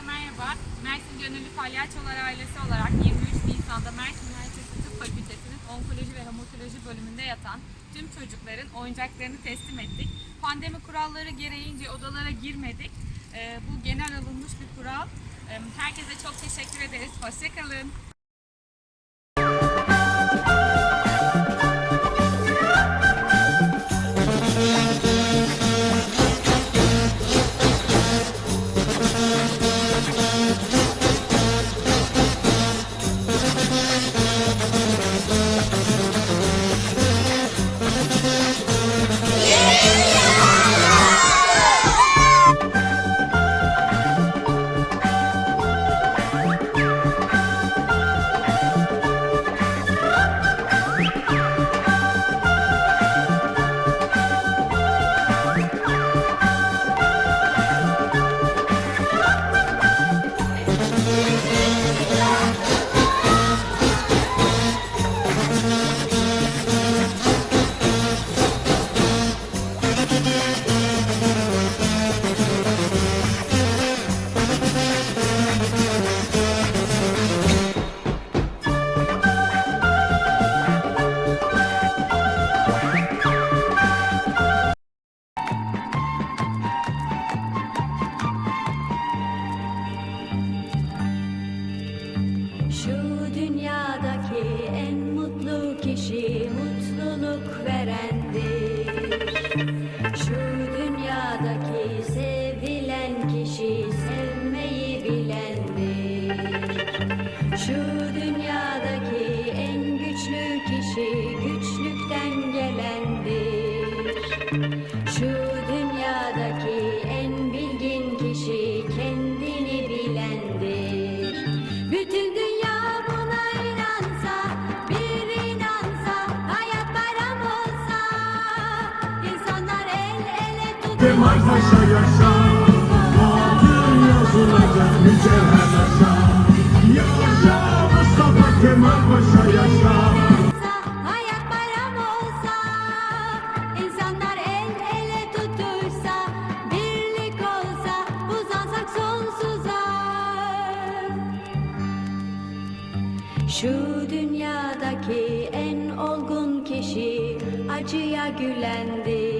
Herkese merhaba. Mersin Gönüllü Palyaçolar Ailesi olarak 23 Nisan'da Mersin Üniversitesi Tıp Fakültesi'nin Onkoloji ve Hematoloji bölümünde yatan tüm çocukların oyuncaklarını teslim ettik. Pandemi kuralları gereğince odalara girmedik. Ee, bu genel alınmış bir kural. Ee, Herkese çok teşekkür ederiz. Hoşçakalın. Kişi mutluluk verendir. Şu dünyadaki sevilen kişi sevmeyi bilendir. Şu dünyadaki en güçlü kişi güçlükten gelendir. Kemal Paşa yaşa, adın yazılacak mücevher taşa. Yaşa Mustafa Kemal Paşa yaşa. Şu dünyadaki en olgun kişi acıya gülendir.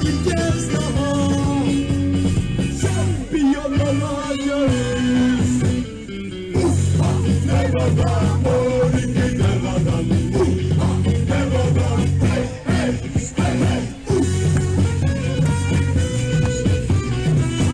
de Deus não